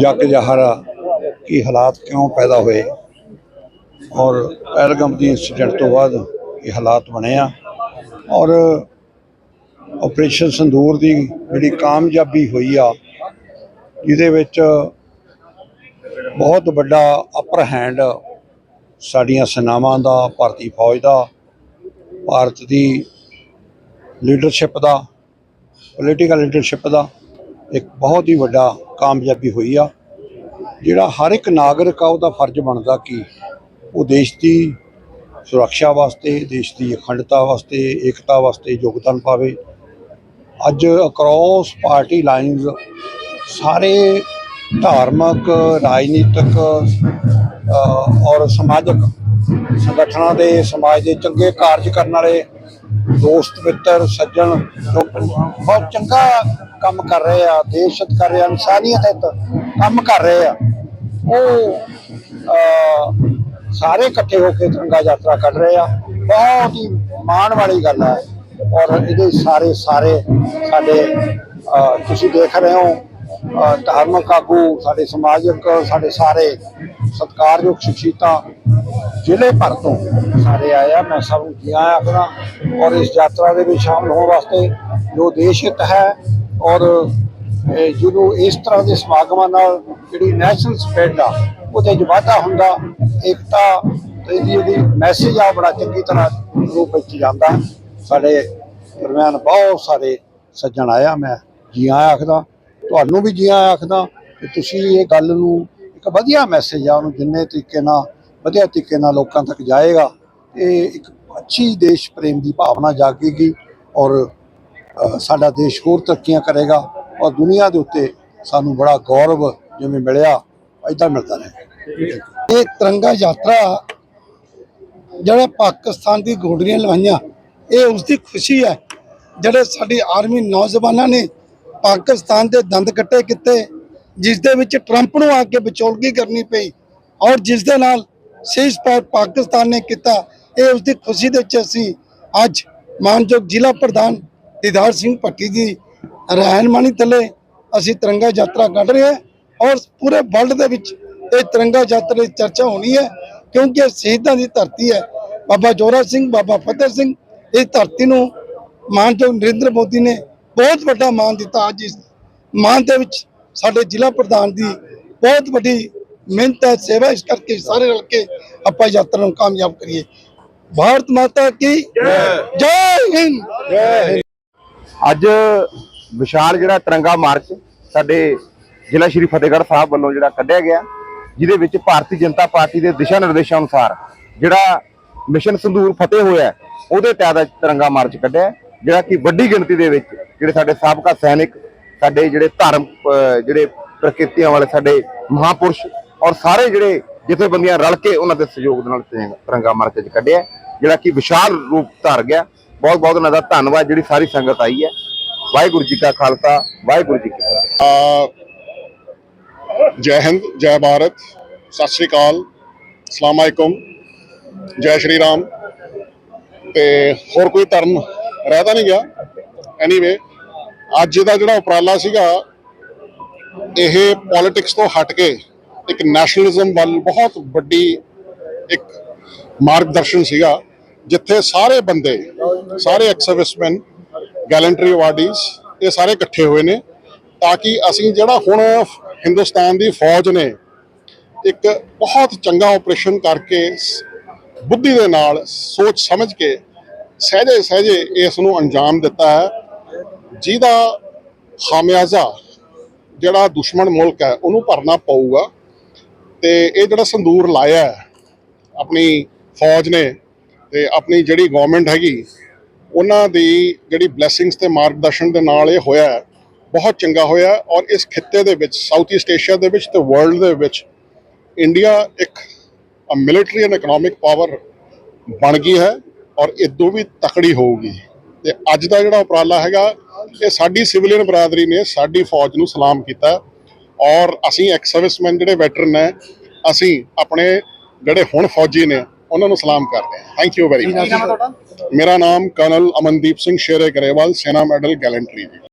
ਜੱਗ ਜਹਰਾ ਕਿ ਹਾਲਾਤ ਕਿਉਂ ਪੈਦਾ ਹੋਏ ਔਰ ਪਹਿਲਗਮ ਦੀ ਇੰਸੀਡੈਂਟ ਤੋਂ ਬਾਅਦ ਇਹ ਹਾਲਾਤ ਬਣੇ ਆ। ਔਰ ਆਪਰੇਸ਼ਨ ਸੰਦੂਰ ਦੀ ਜਿਹੜੀ ਕਾਮਯਾਬੀ ਹੋਈ ਆ, ਜਿਹਦੇ ਵਿੱਚ ਬਹੁਤ ਵੱਡਾ ਅਪਰ ਹੈਂਡ ਸਾਡੀਆਂ ਸੈਨਾਵਾਂ ਦਾ, ਭਾਰਤੀ ਫੌਜ ਦਾ, ਭਾਰਤ ਦੀ ਲੀਡਰਸ਼ਿਪ ਦਾ ਪੋਲੀਟੀਕਲ ਲੀਡਰਸ਼ਿਪ ਦਾ ਇੱਕ ਬਹੁਤ ਹੀ ਵੱਡਾ ਕਾਮਯਾਬੀ ਹੋਈ ਆ। ਜਿਹੜਾ ਹਰ ਇੱਕ ਨਾਗਰਿਕ ਆ, ਉਹਦਾ ਫਰਜ਼ ਬਣਦਾ ਕਿ ਉਹ ਦੇਸ਼ ਦੀ ਸੁਰੱਖਿਆ ਵਾਸਤੇ, ਦੇਸ਼ ਦੀ ਅਖੰਡਤਾ ਵਾਸਤੇ, ਏਕਤਾ ਵਾਸਤੇ ਯੋਗਦਾਨ ਪਾਵੇ। ਅੱਜ ਅਕ੍ਰੋਸ ਪਾਰਟੀ ਲਾਈਨਸ ਸਾਰੇ ਧਾਰਮਿਕ, ਰਾਜਨੀਤਿਕ ਔਰ ਸਮਾਜਿਕ ਸੰਗਠਨਾਂ ਦੇ ਸਮਾਜ ਦੇ ਚੰਗੇ ਕਾਰਜ ਕਰਨ ਵਾਲੇ, ਦੋਸਤ, ਮਿੱਤਰ, ਸੱਜਣ ਬਹੁਤ ਚੰਗਾ ਕੰਮ ਕਰ ਰਹੇ ਆ, ਦੇਸ਼ ਕਰ ਰਹੇ ਆ ਇਨਸਾਨੀਅਤ ਹਿੱਤ ਕੰਮ ਕਰ ਰਹੇ ਆ। ਉਹ ਸਾਰੇ ਇਕੱਠੇ ਹੋ ਕੇ ਤਿਰੰਗਾ ਯਾਤਰਾ ਕੱਢ ਰਹੇ ਆ। ਬਹੁਤ ਹੀ ਮਾਣ ਵਾਲੀ ਗੱਲ ਹੈ ਔਰ ਇਹਦੇ ਸਾਰੇ ਸਾਰੇ ਸਾਡੇ ਤੁਸੀਂ ਦੇਖ ਰਹੇ ਹੋ ਧਾਰਮਿਕ ਆਗੂ, ਸਾਡੇ ਸਮਾਜਿਕ, ਸਾਡੇ ਸਾਰੇ ਸਤਿਕਾਰਯੋਗ ਸ਼ਖਸੀਅਤਾਂ ਜ਼ਿਲ੍ਹੇ ਭਰ ਤੋਂ ਸਾਰੇ ਆਏ ਆ ਮੈਂ ਸਭ ਨੂੰ ਜੀ ਆਇਆਂ ਆਖਦਾ ਔਰ ਇਸ ਯਾਤਰਾ ਦੇ ਵਿੱਚ ਸ਼ਾਮਲ ਹੋਣ ਵਾਸਤੇ ਜੋ ਦੇਸ਼ ਹਿੱਤ ਹੈ, ਔਰ ਜਿਹਨੂੰ ਇਸ ਤਰ੍ਹਾਂ ਦੇ ਸਮਾਗਮਾਂ ਨਾਲ ਜਿਹੜੀ ਨੈਸ਼ਨਲ ਸਪਿਰਿਟ ਆ, ਉਹਦੇ 'ਚ ਵਾਧਾ ਹੁੰਦਾ, ਏਕਤਾ ਤੇ ਇਹਦੀ ਜਿਹੜੀ ਮੈਸੇਜ ਆ ਬੜਾ ਚੰਗੀ ਤਰ੍ਹਾਂ ਰੂਪ ਵਿੱਚ ਜਾਂਦਾ। ਸਾਡੇ ਦਰਮਿਆਨ ਬਹੁਤ ਸਾਰੇ ਸੱਜਣ ਆਇਆ, ਮੈਂ ਜੀ ਆਇਆਂ ਆਖਦਾ, ਤੁਹਾਨੂੰ ਵੀ ਜੀ ਆਇਆਂ ਆਖਦਾ ਕਿ ਤੁਸੀਂ ਇਹ ਗੱਲ ਨੂੰ ਇੱਕ ਵਧੀਆ ਮੈਸੇਜ ਆ, ਉਹਨੂੰ ਜਿੰਨੇ ਤਰੀਕੇ ਨਾਲ ਵਧੀਆ ਤਰੀਕੇ ਨਾਲ ਲੋਕਾਂ ਤੱਕ ਜਾਏਗਾ ਇਹ ਇੱਕ ਅੱਛੀ ਦੇਸ਼ ਪ੍ਰੇਮ ਦੀ ਭਾਵਨਾ ਜਾਗੇਗੀ ਔਰ ਸਾਡਾ ਦੇਸ਼ ਹੋਰ ਤਰੱਕੀਆਂ ਕਰੇਗਾ ਔਰ ਦੁਨੀਆ ਦੇ ਉੱਤੇ ਸਾਨੂੰ ਬੜਾ ਗੌਰਵ ਜਿਵੇਂ ਮਿਲਿਆ, ਏਦਾਂ ਮਿਲਦਾ ਰਹੇ। ਇਹ ਤਿਰੰਗਾ ਯਾਤਰਾ ਜਿਹੜਾ ਪਾਕਿਸਤਾਨ ਦੀ ਗੋਡਰੀਆਂ ਲਵਾਈਆਂ, ਇਹ ਉਸ ਦੀ ਖੁਸ਼ੀ ਹੈ। ਜਿਹੜੇ ਸਾਡੀ ਆਰਮੀ ਨੌਜਵਾਨਾਂ ਨੇ ਪਾਕਿਸਤਾਨ ਦੇ ਦੰਦ ਕੱਟੇ ਕੀਤੇ ਜਿਸ ਦੇ ਵਿੱਚ ਟਰੰਪ ਨੂੰ ਆ ਕੇ ਵਿਚੋਲਗੀ ਕਰਨੀ ਪਈ ਔਰ ਜਿਸ ਦੇ ਨਾਲ ਸੀਜ਼ ਫਾਇਰ ਪਾਕਿਸਤਾਨ ਨੇ ਕੀਤਾ ਇਹ ਉਸ ਦੀ ਖੁਸ਼ੀ ਦੇ ਵਿੱਚ ਅਸੀਂ ਅੱਜ ਮਾਨਯੋਗ ਜ਼ਿਲ੍ਹਾ ਪ੍ਰਧਾਨ ਦੀਦਾਰ ਸਿੰਘ ਭੱਟੀ ਦੀ ਰਹਿਨਮਾਨੀ ਥੱਲੇ ਅਸੀਂ ਤਿਰੰਗਾ ਯਾਤਰਾ ਕੱਢ ਰਹੇ ਹਾਂ ਔਰ ਪੂਰੇ ਵਰਲਡ ਦੇ ਵਿੱਚ ਇਹ ਤਿਰੰਗਾ ਯਾਤਰਾ ਦੀ ਚਰਚਾ ਹੋਣੀ ਹੈ ਕਿਉਂਕਿ ਇਹ ਸ਼ਹੀਦਾਂ ਦੀ ਧਰਤੀ ਹੈ। ਬਾਬਾ ਜੋਰਾ ਸਿੰਘ, ਬਾਬਾ ਫਤਿਹ ਸਿੰਘ ਇਸ ਧਰਤੀ ਨੂੰ ਮਾਨਯੋਗ ਨਰਿੰਦਰ ਮੋਦੀ ਨੇ ਬਹੁਤ ਵੱਡਾ ਮਾਨ ਦਿੱਤਾ। ਅੱਜ ਇਸ ਮਾਨ ਦੇ ਵਿੱਚ ਸਾਡੇ ਜ਼ਿਲ੍ਹਾ ਪ੍ਰਧਾਨ ਦੀ ਬਹੁਤ ਵੱਡੀ ਮਿਹਨਤ ਹੈ, ਸੇਵਾ ਇਸ ਕਰਕੇ ਸਾਰੇ ਰਲ ਕੇ ਆਪਾਂ ਯਾਤਰਾ ਨੂੰ ਕਾਮਯਾਬ ਕਰੀਏ। ਭਾਰਤ ਮਾਤਾ ਕੀ ਜੈ। ਹਿੰਦ। ਅੱਜ ਵਿਸ਼ਾਲ ਜਿਹੜਾ ਤਿਰੰਗਾ ਮਾਰਚ ਸਾਡੇ ਜ਼ਿਲ੍ਹਾ ਸ਼੍ਰੀ ਫਤਿਹਗੜ੍ਹ ਸਾਹਿਬ ਵੱਲੋਂ ਜਿਹੜਾ ਕੱਢਿਆ ਗਿਆ, ਜਿਹਦੇ ਵਿੱਚ ਭਾਰਤੀ ਜਨਤਾ ਪਾਰਟੀ ਦੇ ਦਿਸ਼ਾ ਨਿਰਦੇਸ਼ਾਂ ਅਨੁਸਾਰ ਜਿਹੜਾ ਮਿਸ਼ਨ ਸੰਦੂਰ ਫਤਿਹ ਹੋਇਆ ਉਹਦੇ ਤਹਿਤ ਅੱਜ ਤਿਰੰਗਾ ਮਾਰਚ ਕੱਢਿਆ ਜਿਹੜਾ ਕਿ ਵੱਡੀ ਗਿਣਤੀ ਦੇ ਵਿੱਚ ਜਿਹੜੇ ਸਾਡੇ ਸਾਬਕਾ ਸੈਨਿਕ, ਸਾਡੇ ਜਿਹੜੇ ਧਰਮ ਜਿਹੜੇ ਪ੍ਰਕਿਰਤੀਆਂ ਵਾਲੇ ਸਾਡੇ ਮਹਾਪੁਰਸ਼ ਔਰ ਸਾਰੇ ਜਿਹੜੇ ਜਥੇਬੰਦੀਆਂ ਰਲ ਕੇ ਉਹਨਾਂ ਦੇ ਸਹਿਯੋਗ ਦੇ ਨਾਲ ਤਿਰੰਗਾ- ਤਿਰੰਗਾ ਮਾਰਚ ਅੱਜ ਕੱਢਿਆ। ਜਿਹੜਾ ਕਿ ਵਿਸ਼ਾਲ ਰੂਪ ਧਾਰ ਗਿਆ। ਬਹੁਤ ਬਹੁਤ ਉਹਨਾਂ ਦਾ ਧੰਨਵਾਦ। ਜਿਹੜੀ ਸਾਰੀ ਸੰਗਤ ਆਈ ਹੈ। ਵਾਹਿਗੁਰੂ ਜੀ ਕਾ ਖਾਲਸਾ। ਵਾਹਿਗੁਰੂ ਜੀ ਕੀ ਫਤਿਹ। ਜੈ ਹਿੰਦ, ਜੈ ਭਾਰਤ। ਸਤਿ ਸ਼੍ਰੀ ਅਕਾਲ। ਅਸਲਾਮ ਅਲੈਕੁਮ। ਜੈ ਸ਼੍ਰੀ ਰਾਮ। ਤੇ ਹੋਰ ਕੋਈ ਧਰਮ ਰਹਿਦਾ ਨਹੀਂ ਗਿਆ? ਐਨੀਵੇ ਅੱਜ ਦਾ ਜਿਹੜਾ ਉਪਰਾਲਾ ਸੀਗਾ, ਇਹ ਪੋਲਿਟਿਕਸ ਤੋਂ ਹਟ ਕੇ ਇੱਕ ਨੈਸ਼ਨਲਿਜ਼ਮ ਵੱਲ ਬਹੁਤ ਵੱਡੀ ਇੱਕ ਮਾਰਗਦਰਸ਼ਨ ਸੀਗਾ, ਜਿੱਥੇ ਸਾਰੇ ਬੰਦੇ, ਸਾਰੇ ਐਕਸ ਸਰਵਿਸਮੈਨ ਗੈਲੈਂਟਰੀ ਅਵਾਰਡੀਜ਼ ਇਹ ਸਾਰੇ ਇਕੱਠੇ ਹੋਏ ਨੇ ਤਾਂ ਕਿ ਅਸੀਂ ਜਿਹੜਾ ਹੁਣ ਹਿੰਦੁਸਤਾਨ ਦੀ ਫੌਜ ਨੇ ਇੱਕ ਬਹੁਤ ਚੰਗਾ ਆਪਰੇਸ਼ਨ ਕਰਕੇ ਬੁੱਧੀ ਦੇ ਨਾਲ ਸੋਚ ਸਮਝ ਕੇ ਸਹਿਜੇ ਸਹਿਜੇ ਇਸ ਨੂੰ ਅੰਜਾਮ ਦਿੱਤਾ ਹੈ। ਜਿਹਦਾ ਖਾਮਿਆਜ਼ਾ ਜਿਹੜਾ ਦੁਸ਼ਮਣ ਮੁਲਕ ਹੈ, ਉਹਨੂੰ ਭਰਨਾ ਪਊਗਾ। ਤੇ ਇਹ ਜਿਹੜਾ ਸੰਦੂਰ ਲਾਇਆ ਆਪਣੀ ਫੌਜ ਨੇ ਤੇ ਆਪਣੀ ਜਿਹੜੀ ਗਵਰਨਮੈਂਟ ਹੈਗੀ, ਉਹਨਾਂ ਦੀ ਜਿਹੜੀ ਬਲੇਸਿੰਗਸ ਤੇ ਮਾਰਗਦਰਸ਼ਨ ਦੇ ਨਾਲ ਇਹ ਹੋਇਆ ਬਹੁਤ ਚੰਗਾ ਹੋਇਆ ਔਰ ਇਸ ਖਿੱਤੇ ਦੇ ਵਿੱਚ ਸਾਊਥ ਈਸਟ ਏਸ਼ੀਆ ਦੇ ਵਿੱਚ ਤੇ ਵਰਲਡ ਦੇ ਵਿੱਚ ਇੰਡੀਆ ਇੱਕ ਮਿਲਟਰੀ ਐਂਡ ਇਕਨੋਮਿਕ ਪਾਵਰ ਬਣ ਗਈ ਹੈ ਔਰ ਇਦੋਂ ਵੀ ਤਕੜੀ ਹੋਊਗੀ। ਤੇ ਅੱਜ ਦਾ ਜਿਹੜਾ ਉਪਰਾਲਾ ਹੈਗਾ, ਇਹ ਸਾਡੀ ਸਿਵਲੀਅਨ ਬਰਾਦਰੀ ਨੇ ਸਾਡੀ ਫੌਜ ਨੂੰ ਸਲਾਮ ਕੀਤਾ ਔਰ ਅਸੀਂ ਐਕਸ ਸਰਵਿਸਮੈਨ ਜਿਹੜੇ ਵੈਟਰਨ ਨੇ ਅਸੀਂ ਆਪਣੇ ਜਿਹੜੇ ਹੁਣ ਫੌਜੀ ਨੇ ਉਹਨਾਂ ਨੂੰ ਸਲਾਮ ਕਰਦੇ ਹਾਂ। ਥੈਂਕ ਯੂ ਵੈਰੀ ਮਚ ਮੇਰਾ ਨਾਮ colonel Amandeep Singh Shere Grewal Sena medal gallantry ਜੀ।